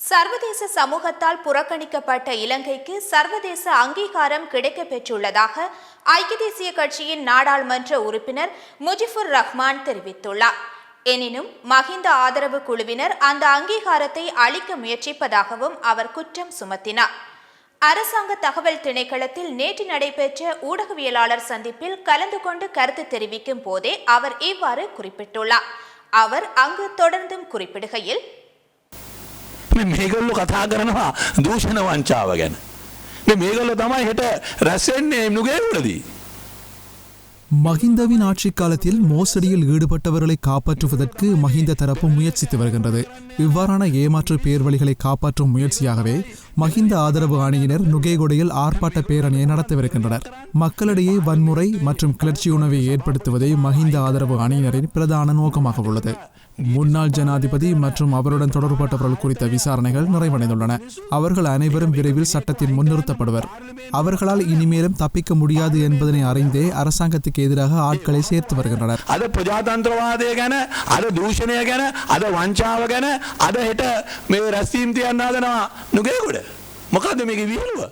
சர்வதேச சமூகத்தால் புறக்கணிக்கப்பட்ட இலங்கைக்கு சர்வதேச அங்கீகாரம் கிடைக்கப் பெற்றுள்ளதாக ஐக்கிய தேசிய கட்சியின் நாடாளுமன்ற உறுப்பினர் முஜிபுர் ரஹ்மான் தெரிவித்துள்ளார். எனினும் மஹிந்த ஆதரவு குழுவினர் அந்த அங்கீகாரத்தை அளிக்க முயற்சிப்பதாகவும் அவர் குற்றம் சுமத்தினார். அரசாங்க தகவல் திணைக்களத்தில் நேற்று நடைபெற்ற ஊடகவியலாளர் சந்திப்பில் கலந்து கொண்டு கருத்து தெரிவிக்கும் போதே அவர் இவ்வாறு குறிப்பிட்டுள்ளார். அவர் அங்கு தொடர்ந்தும் குறிப்பிடுகையில் මේ මේගොල්ලො කතා කරනවා දූෂණ වංචාව ගැන. මේ මේගොල්ලො තමයි හෙට රැස්සෙන්නේ නුගේවලදී. மஹிந்தவின் ஆட்சிக் காலத்தில் மோசடியில் ஈடுபட்டவர்களை காப்பாற்றுவதற்கு மஹிந்த தரப்பு முயற்சித்து வருகின்றது இவ்வாறான ஏமாற்று பேர்வழிகளை காப்பாற்றும் முயற்சியாகவே மஹிந்த ஆதரவு அணியினர் நுகேகொடையில் ஆர்ப்பாட்ட பேரணியை நடத்தவிருக்கின்றனர். மக்களிடையே வன்முறை மற்றும் கிளர்ச்சி உணவை ஏற்படுத்துவதே மஹிந்த ஆதரவு அணியினரின் பிரதான நோக்கமாக உள்ளது. முன்னாள் ஜனாதிபதி மற்றும் அவருடன் தொடர்பட்டவர்கள் குறித்த விசாரணைகள் நிறைவடைந்துள்ளன. அவர்கள் அனைவரும் விரைவில் சட்டத்தில் முன்னிறுத்தப்படுவர். அவர்களால் இனிமேலும் தப்பிக்க முடியாது என்பதனை அறிந்தே அரசாங்கத்துக்கு எதிராக ஆட்களை சேர்த்து வருகின்றனர். அது பிரஜாதந்திரவாதேகன அது தூஷணேகன அது வஞ்சாவகன அதை ரசீம் தியன்னாதனா நுகே கூட මොකද මේක විහිළුව?